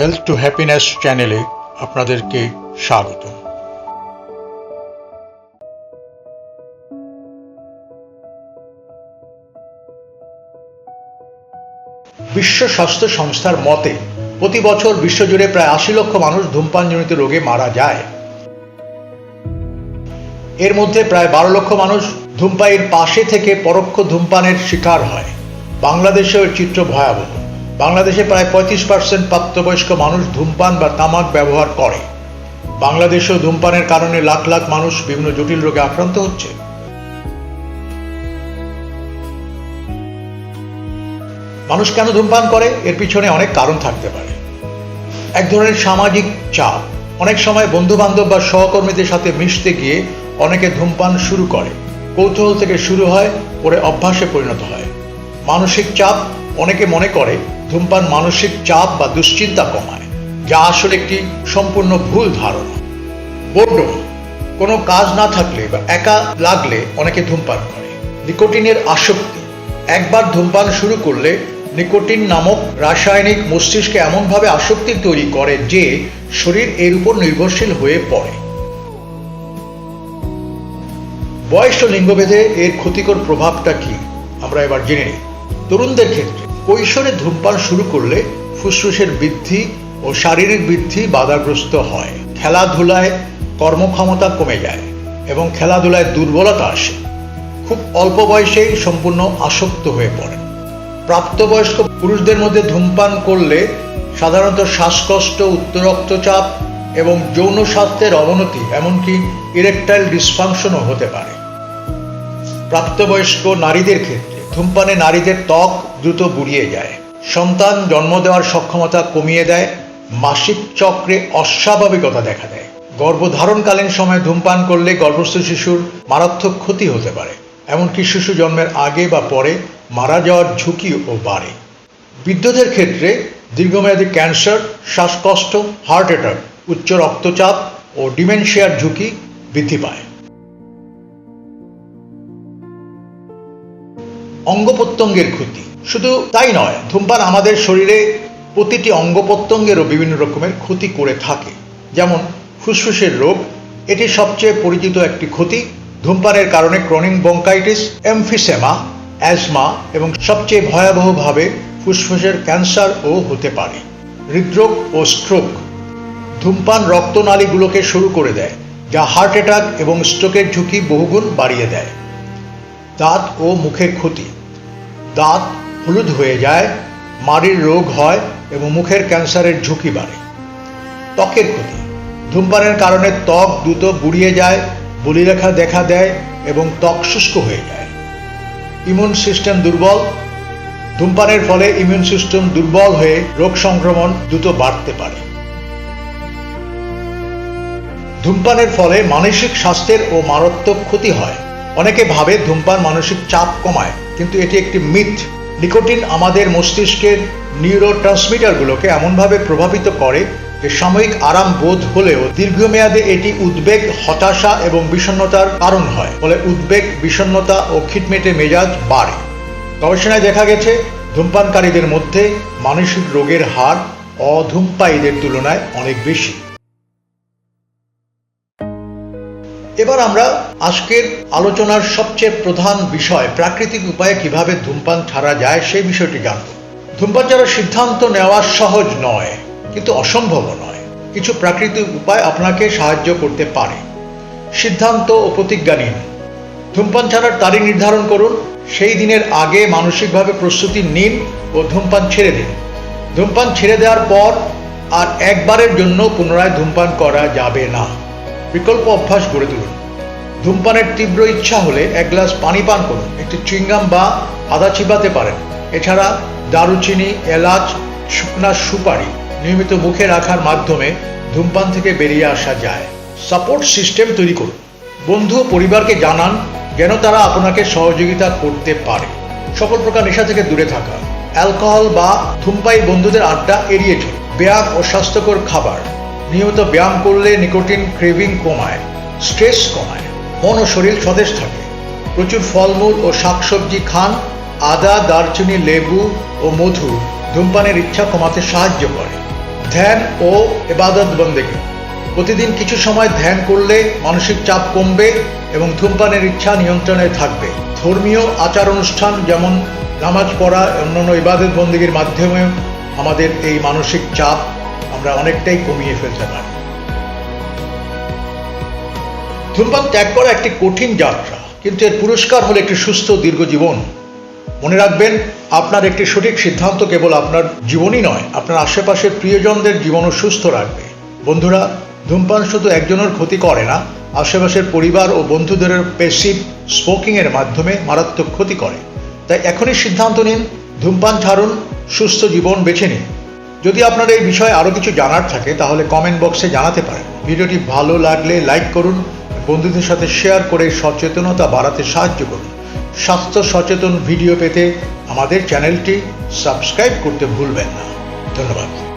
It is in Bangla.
হেলথ টু হ্যাপিনেস চ্যানেলে আপনাদেরকে স্বাগত। বিশ্ব স্বাস্থ্য সংস্থার মতে, প্রতি বছর বিশ্বজুড়ে প্রায় আশি লক্ষ মানুষ ধূমপানজনিত রোগে মারা যায়। এর মধ্যে প্রায় বারো লক্ষ মানুষ ধূমপায়ীর পাশে থেকে পরোক্ষ ধূমপানের শিকার হয়। বাংলাদেশেও চিত্র ভয়াবহ। বাংলাদেশে প্রায় পঁয়ত্রিশ পার্সেন্ট প্রাপ্তবয়স্ক মানুষ ধূমপান বা তামাক ব্যবহার করে। বাংলাদেশেও ধূমপানের কারণে লাখ লাখ মানুষ বিভিন্ন জটিল রোগে আক্রান্ত হচ্ছে। মানুষ কেন ধূমপান করে? এর পিছনে অনেক কারণ থাকতে পারে। এক ধরনের সামাজিক চাপ। অনেক সময় বন্ধু বান্ধব বা সহকর্মীদের সাথে মিশতে গিয়ে অনেকে ধূমপান শুরু করে। কৌতূহল থেকে শুরু হয়, পরে অভ্যাসে পরিণত হয়। মানসিক চাপ অনেকে মনে করে ধূমপান মানসিক চাপ বা দুশ্চিন্তা কমায়, যা আসলে একটি সম্পূর্ণ ভুল ধারণা। বোর্ডম কোনো কাজ না থাকলে বা একা লাগলে অনেকে ধূমপান করে। নিকোটিনের আসক্তি। একবার ধূমপান শুরু করলে নিকোটিন নামক রাসায়নিক মস্তিষ্কে এমনভাবে আসক্তি তৈরি করে যে শরীর এর উপর নির্ভরশীল হয়ে পড়ে। বয়স ও লিঙ্গভেদে এর ক্ষতিকর প্রভাবটা কি? আমরা এবার জেনে নিই। তরুণদের ক্ষেত্রে কৈশোরে ধূমপান শুরু করলে ফুসফুসের বৃদ্ধি ও শারীরিক বৃদ্ধি বাধাগ্রস্ত হয়। খেলাধুলায় কর্মক্ষমতা কমে যায় এবং খেলাধুলায় দুর্বলতা আসে। খুব অল্প বয়সেই সম্পূর্ণ আসক্ত হয়ে পড়ে। প্রাপ্তবয়স্ক পুরুষদের মধ্যে ধূমপান করলে সাধারণত শ্বাসকষ্ট উচ্চ রক্তচাপ এবং যৌন স্বাস্থ্যের অবনতি, এমনকি ইরেকটাইল ডিসফাংশনও হতে পারে। প্রাপ্তবয়স্ক নারীদের ক্ষেত্রে ধূমপানে নারীদের ত্বক দ্রুত বুড়িয়ে যায়। সন্তান জন্ম দেওয়ার সক্ষমতা কমিয়ে দেয়। মাসিক চক্রে অস্বাভাবিকতা দেখা দেয়। গর্ভধারণকালীন সময় ধূমপান করলে গর্ভস্থ শিশুর মারাত্মক ক্ষতি হতে পারে। এমনকি শিশু জন্মের আগে বা পরে মারা যাওয়ার ঝুঁকিও বাড়ে। বৃদ্ধদের ক্ষেত্রে দীর্ঘমেয়াদী ক্যান্সার, শ্বাসকষ্ট, হার্ট অ্যাটাক, উচ্চ রক্তচাপ ও ডিমেনশিয়ার ঝুঁকি বৃদ্ধি পায়। অঙ্গ প্রত্যঙ্গের ক্ষতি। শুধু তাই নয়, ধূমপান আমাদের শরীরে প্রতিটি অঙ্গ প্রত্যঙ্গেরও বিভিন্ন রকমের ক্ষতি করে থাকে। যেমন ফুসফুসের রোগ, এটি সবচেয়ে পরিচিত একটি ক্ষতি। ধূমপানের কারণে ক্রনিক বঙ্কাইটিস এমফিসেমা, অ্যাজমা এবং সবচেয়ে ভয়াবহভাবে ফুসফুসের ক্যান্সারও হতে পারে। হৃদরোগ ও স্ট্রোক। ধূমপান রক্তনালীগুলোকে শুরু করে দেয়, যা হার্ট অ্যাটাক এবং স্ট্রোকের ঝুঁকি বহুগুণ বাড়িয়ে দেয়। দাঁত ও মুখের ক্ষতি। দাঁত হলুদ হয়ে যায়, মাড়ির রোগ হয় এবং মুখের ক্যান্সারের ঝুঁকি বাড়ে। ত্বকের ক্ষতি। ধূমপানের কারণে ত্বক দ্রুত বুড়িয়ে যায়, বলিরেখা দেখা দেয় এবং ত্বক শুষ্ক হয়ে যায়। ইমিউন সিস্টেম দুর্বল। ধূমপানের ফলে ইমিউন সিস্টেম দুর্বল হয়ে রোগ সংক্রমণ দ্রুত বাড়তে পারে। ধূমপানের ফলে মানসিক স্বাস্থ্যের ও মারাত্মক ক্ষতি হয়। অনেকে ভাবে ধূমপান মানসিক চাপ কমায়। কিন্তু এটি একটি মিথ। নিকোটিন আমাদের মস্তিষ্কের নিউরো ট্রান্সমিটারগুলোকে এমনভাবে প্রভাবিত করে যে সাময়িক আরাম বোধ হলেও দীর্ঘমেয়াদে এটি উদ্বেগ, হতাশা এবং বিষণ্ণতার কারণ হয়, ফলে উদ্বেগ, বিষণ্ণতা ও খিটমেটে মেজাজ বাড়ে। গবেষণায় দেখা গেছে, ধূমপানকারীদের মধ্যে মানসিক রোগের হার অধূমপায়ীদের তুলনায় অনেক বেশি। এবার আমরা আজকের আলোচনার সবচেয়ে প্রধান বিষয়, প্রাকৃতিক উপায়ে কীভাবে ধূমপান ছাড়া যায় সেই বিষয়টি জানব। ধূমপান ছাড়ার সিদ্ধান্ত নেওয়া সহজ নয়, কিন্তু অসম্ভবও নয়। কিছু প্রাকৃতিক উপায় আপনাকে সাহায্য করতে পারে। সিদ্ধান্ত ও প্রতিজ্ঞা নিন। ধূমপান ছাড়ার তারিখ নির্ধারণ করুন, সেই দিনের আগে মানসিকভাবে প্রস্তুতি নিন ও ধূমপান ছেড়ে দিন। ধূমপান ছেড়ে দেওয়ার পর আর একবারের জন্য পুনরায় ধূমপান করা যাবে না। বিকল্প অভ্যাস গড়ে তুলুন। ধূমপানের তীব্র ইচ্ছা হলে এক গ্লাস পানি পান করুন। একটি চুইংগাম বা আদা চিবাতে পারেন। এছাড়া দারুচিনি, এলাচ, শুকনা সুপারি নিয়মিত মুখে রাখার মাধ্যমে ধূমপান থেকে বেরিয়ে আসা যায়। সাপোর্ট সিস্টেম তৈরি করুন। বন্ধু পরিবারকে জানান যেন তারা আপনাকে সহযোগিতা করতে পারে। সকল প্রকার নেশা থেকে দূরে থাকা। অ্যালকোহল বা ধূমপাই বন্ধুদের আড্ডা এড়িয়ে চলুন। ব্যায়াম ও স্বাস্থ্যকর খাবার। নিয়মিত ব্যায়াম করলে নিকোটিন ক্রেভিং কমায়, স্ট্রেস কমায়, মন ও শরীর সতেজ থাকে। প্রচুর ফলমূল ও শাকসবজি খান, আদা, দারচিনি, লেবু ও মধু ধূমপানের ইচ্ছা কমাতে সাহায্য করে। ধ্যান ও এবাদত বন্দেগী। প্রতিদিন কিছু সময় ধ্যান করলে মানসিক চাপ কমবে এবং ধূমপানের ইচ্ছা নিয়ন্ত্রণে থাকবে। ধর্মীয় আচার অনুষ্ঠান যেমন নামাজ পড়া, অন্যান্য ইবাদত বন্দীগীর মাধ্যমে আমাদের এই মানসিক চাপ আমরা অনেকটাই কমিয়ে ফেলতে পারি। ধূমপান ত্যাগ করা একটি কঠিন যাত্রা, কিন্তু এর পুরস্কার হলো একটি সুস্থ দীর্ঘ জীবন। মনে রাখবেন, আপনার একটি সঠিক সিদ্ধান্ত কেবল আপনার জীবনই নয়, আপনার আশেপাশের প্রিয়জনদের জীবনও সুস্থ রাখবে। বন্ধুরা, ধূমপান শুধু একজনের ক্ষতি করে না, আশেপাশের পরিবার ও বন্ধুদের পেসিভ স্মোকিংয়ের মাধ্যমে মারাত্মক ক্ষতি করে। তাই এখনই সিদ্ধান্ত নিন, ধূমপান ছাড়ুন, সুস্থ জীবন বেছে নিন। যদি আপনার এই বিষয়ে আরও কিছু জানার থাকে, তাহলে কমেন্ট বক্সে জানাতে পারেন। ভিডিওটি ভালো লাগলে লাইক করুন, বন্ধুদের সাথে শেয়ার করে সচেতনতা বাড়াতে সাহায্য করুন। স্বাস্থ্য সচেতন ভিডিও পেতে আমাদের চ্যানেলটি সাবস্ক্রাইব করতে ভুলবেন না। ধন্যবাদ।